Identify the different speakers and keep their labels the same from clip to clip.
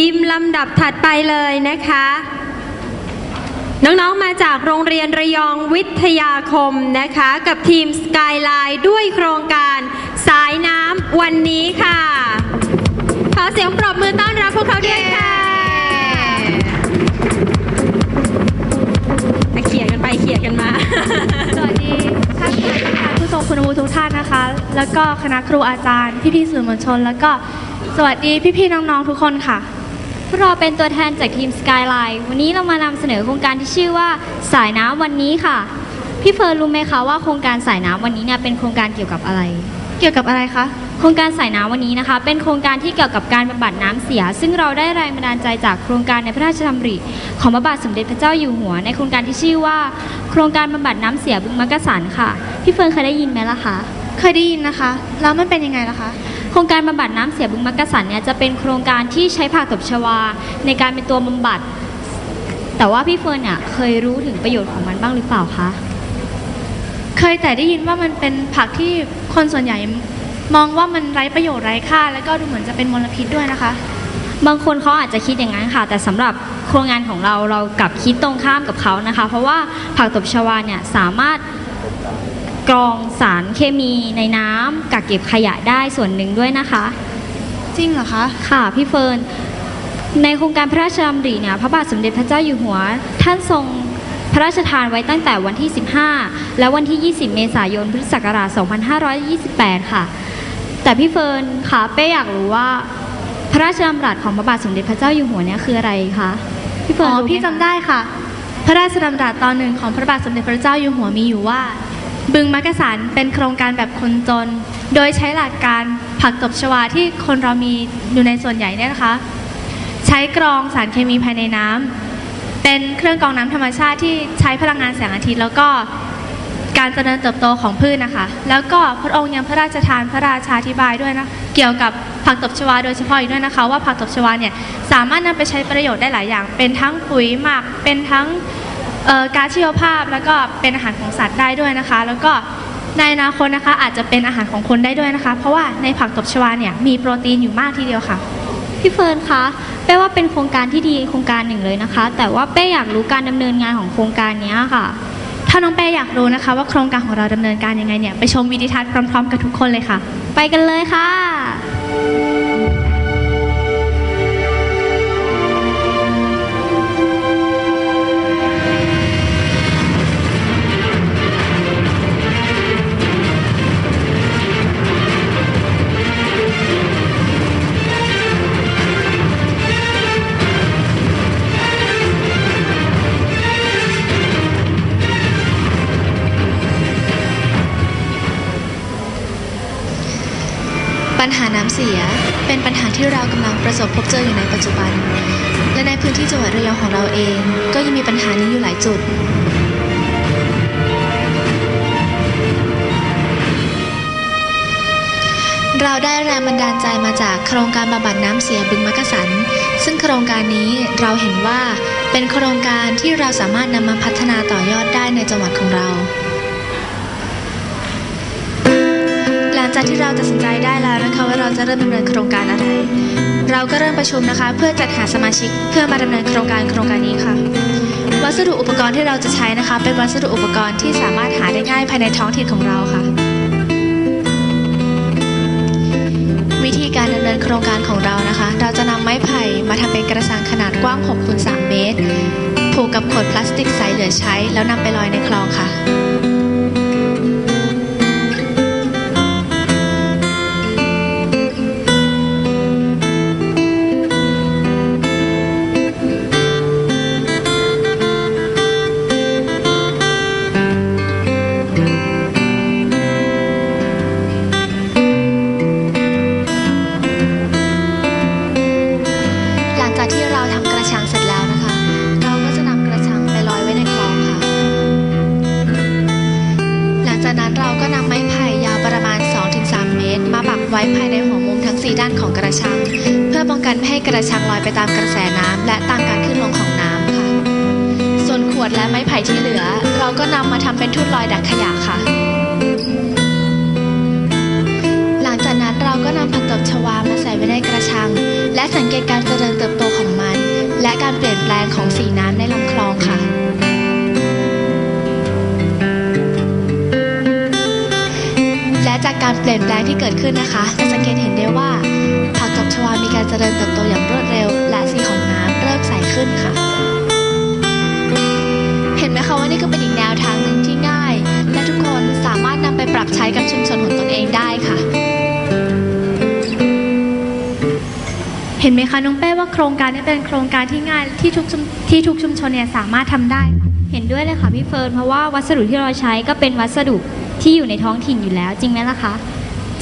Speaker 1: ทีมลำดับถัดไปเลยนะคะ น้องๆมาจากโรงเรียนระยองวิทยาคมนะคะ กับทีมสกายไลน์ด้วยโครงการสายน้ำวันนี้ค่ะ ขอเสียงปรบมือต้อนรับพวกเขาด้วยค่ะเขี่ยกันไปเขี่ยกันมา
Speaker 2: สวัสดีท่านประธานผู้ทรงคุณวุฒิทุกท่านนะคะ แล้วก็คณะครูอาจารย์ พี่ๆสื่อมวลชน แล้วก็สวัสดีพี่ๆน้องๆทุกคนค่ะ
Speaker 3: พวกเราเป็นตัวแทนจากทีม Skyline วันนี้เรามานำเสนอโครงการที่ชื่อว่าสายน้ำวันนี้ค่ะ พี่เฟิร์นรู้ไหมคะว่าโครงการสายน้ำวันนี้เนี่ยเป็นโครงการเกี่ยวกับอะไร
Speaker 2: เกี่ยวกับอะไรคะ
Speaker 3: โครงการสายน้ำวันนี้นะคะ เป็นโครงการที่เกี่ยวกับการบำบัดน้ำเสีย ซึ่งเราได้แรงบันดาลใจจากโครงการในพระราชดำริ ของพระบาทสมเด็จพระเจ้าอยู่หัว ในโครงการที่ชื่อว่า โครงการบำบัดน้ำเสียบึงมักกะสันค่ะ พี่เฟิร์นเคยได้ยินไหมล่ะคะ
Speaker 2: เคยได้ยินนะคะ แล้วมันเป็นยังไงล่ะคะ
Speaker 3: โครงการบำบัดน้ำเสียบึงมักกะสันเนี่ยจะเป็นโครงการที่ใช้ผักตบชวา ในการเป็นตัวบำบัด แต่ว่าพี่เฟิร์นเนี่ยเคยรู้ถึงประโยชน์ของมันบ้างหรือเปล่าคะ
Speaker 2: เคยแต่ได้ยินว่ามันเป็นผักที่คนส่วนใหญ่มองว่ามันไร้ประโยชน์ไร้ค่า แล้วก็ดูเหมือนจะเป็นมลพิษด้วยนะคะ
Speaker 3: บางคนเขาอาจจะคิดอย่างนั้นค่ะ แต่สำหรับโครงงานของเราเรากลับคิดตรงข้ามกับเขานะคะ เพราะว่าผักตบชวาเนี่ยสามารถ กรองสารเคมีในน้ำกักเก็บขยะได้ส่วนหนึ่งด้วยนะคะ
Speaker 2: จริงเหรอคะ
Speaker 3: ค่ะพี่เฟิร์นในโครงการพระราชดำริเนี่ยพระบาทสมเด็จพระเจ้าอยู่หัว ท่านทรงพระราชทานไว้ตั้งแต่วันที่ 15 และวันที่ 20 เมษายน พุทธศักราช 2528 ค่ะ แต่พี่เฟิร์นคะเป้อยากรู้ว่า พระราชดำรัสของพระบาทสมเด็จพระเจ้าอยู่หัวเนี่ยคืออะไรคะ พี่เฟิ
Speaker 2: อ๋
Speaker 3: ร์น
Speaker 2: อ
Speaker 3: รู้ไหม
Speaker 2: พี่จำได้ค่ะ พระราชดำรัสตอนหนึ่งของพระบาทสมเด็จพระเจ้าอยู่หัวมีอยู่ว่า บึงมักกะสันเป็นโครงการแบบคนจน โดยใช้หลักการผักตบชวาที่คนเรามีอยู่ในส่วนใหญ่เนี่ยนะคะ ใช้กรองสารเคมีภายในน้ำเป็นเครื่องกรองน้ำธรรมชาติที่ใช้พลังงานแสงอาทิตย์ แล้วก็การเจริญเติบโตของพืชนะคะ แล้วก็พระองค์ยังพระราชทานพระราชาธิบายด้วยนะเกี่ยวกับผักตบชวาโดยเฉพาะอีกด้วยนะคะ ว่าผักตบชวาเนี่ยสามารถนำไปใช้ประโยชน์ได้หลายอย่าง เป็นทั้งปุ๋ยหมักเป็นทั้ง เอ่อกาซชีวภาพแล้วก็เป็นอาหารของสัตว์ได้ด้วยนะคะ แล้วก็ในอนาคตนะคะอาจจะเป็นอาหารของคนได้ด้วยนะคะ เพราะว่าในผักตบชวาเนี่ยมีโปรตีนอยู่มากทีเดียวค่ะ
Speaker 3: พี่เฟิร์นคะเป้ว่าเป็นโครงการที่ดีโครงการหนึ่งเลยนะคะ แต่ว่าเป้อยากรู้การดำเนินงานของโครงการนี้ค่ะ
Speaker 2: ถ้าน้องเป้อยากรู้นะคะ ว่าโครงการของเราดำเนินการยังไงเนี่ยไปชมวิดีทัศน์พร้อม ๆ กับทุกคนเลยค่ะ
Speaker 3: ไปกันเลยค่ะ
Speaker 4: ปัญหาน้ำเสียเป็นปัญหาที่เรากำลังประสบพบเจออยู่ในปัจจุบัน และในพื้นที่จังหวัดระยองของเราเอง ก็ยังมีปัญหานี้อยู่หลายจุด เราได้แรงบันดาลใจมาจากโครงการบำบัดน้ำเสียบึงมักกะสัน ซึ่งโครงการนี้เราเห็นว่าเป็นโครงการที่เราสามารถนำมาพัฒนาต่อยอดได้ในจังหวัดของเรา งจากที่เราตัดสินใจได้แล้วนะคะว่าเราจะเริ่มดำเนินโครงการอะไร เราก็เริ่มประชุมนะคะ เพื่อจัดหาสมาชิกเพื่อมาดำเนินโครงการโครงการนี้ค่ะ วัสดุอุปกรณ์ที่เราจะใช้นะคะ เป็นวัสดุอุปกรณ์ที่สามารถหาได้ง่ายภายในท้องถิ่นของเราค่ะ วิธีการดำเนินโครงการของเรานะคะ เราจะนำไม้ไผ่มาทำเป็นกระชังขนาดกว้าง6คูณ3เมตรผูกกับขวดพลาสติกใสเหลือใช้ แล้วนำไปลอยในคลองค่ะ นำไม้ไผ่ยาวประมาณ 2-3 เมตร มาปักไว้ภายในหัวมุมทั้ง 4 ด้านของกระชัง เพื่อป้องกันไม่ให้กระชังลอยไปตามกระแสน้ำและตามการขึ้นลงของน้ำค่ะ ส่วนขวดและไม้ไผ่ที่เหลือ เราก็นำมาทำเป็นทุ่นลอยดักขยะค่ะ หลังจากนั้นเราก็นำผักตบชวามาใส่ไว้ในกระชัง และสังเกตการเจริญเติบโตของมัน และการเปลี่ยนแปลงของสีน้ำในลำคลองค่ะ การเปลี่ยนแปลงที่เกิดขึ้นนะคะจะสังเกตเห็นได้ว่าผักตบชวามีการเจริญเติบโตอย่างรวดเร็ว และสีของน้ำเริ่มใสขึ้นค่ะ เห็นไหมคะว่านี่ก็เป็นอีกแนวทางหนึ่งที่ง่าย และทุกคนสามารถนำไปปรับใช้กับชุมชนของตนเองได้ค่ะ
Speaker 2: เห็นไหมคะน้องเป้ว่าโครงการนี้เป็นโครงการที่ง่ายที่ทุกที่ทุกชุมชนเนี่ยสามารถทำได้
Speaker 3: เห็นด้วยเลยค่ะพี่เฟิร์นเพราะว่าวัสดุที่เราใช้ก็เป็นวัสดุ ที่อยู่ในท้องถิ่นอยู่แล้วจริงไหมล่ะคะ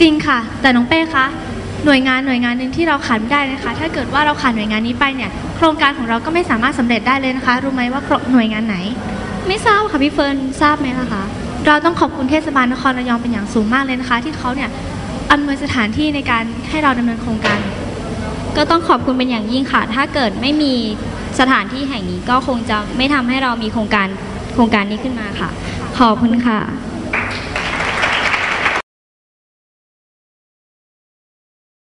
Speaker 2: จริงค่ะ แต่น้องเป้คะหน่วยงานหน่วยงานหนึ่งที่เราขาดไม่ได้นะคะ ถ้าเกิดว่าเราขาดหน่วยงานนี้ไปเนี่ย โครงการของเราก็ไม่สามารถสำเร็จได้เลยนะคะ รู้ไหมว่าหน่วยงานไหน
Speaker 3: ไม่ทราบค่ะพี่เฟิร์นทราบไหมล่ะคะ
Speaker 2: เราต้องขอบคุณเทศบาลนครระยองเป็นอย่างสูงมากเลยนะคะ ที่เขาเนี่ยอำนวยสถานที่ในการให้เราดำเนินโครงการ
Speaker 3: ก็ต้องขอบคุณเป็นอย่างยิ่งค่ะ ถ้าเกิดไม่มีสถานที่แห่งนี้ก็คงจะไม่ทำให้เรามีโครงการโครงการนี้ขึ้นมาค่ะ ขอบคุณค่ะ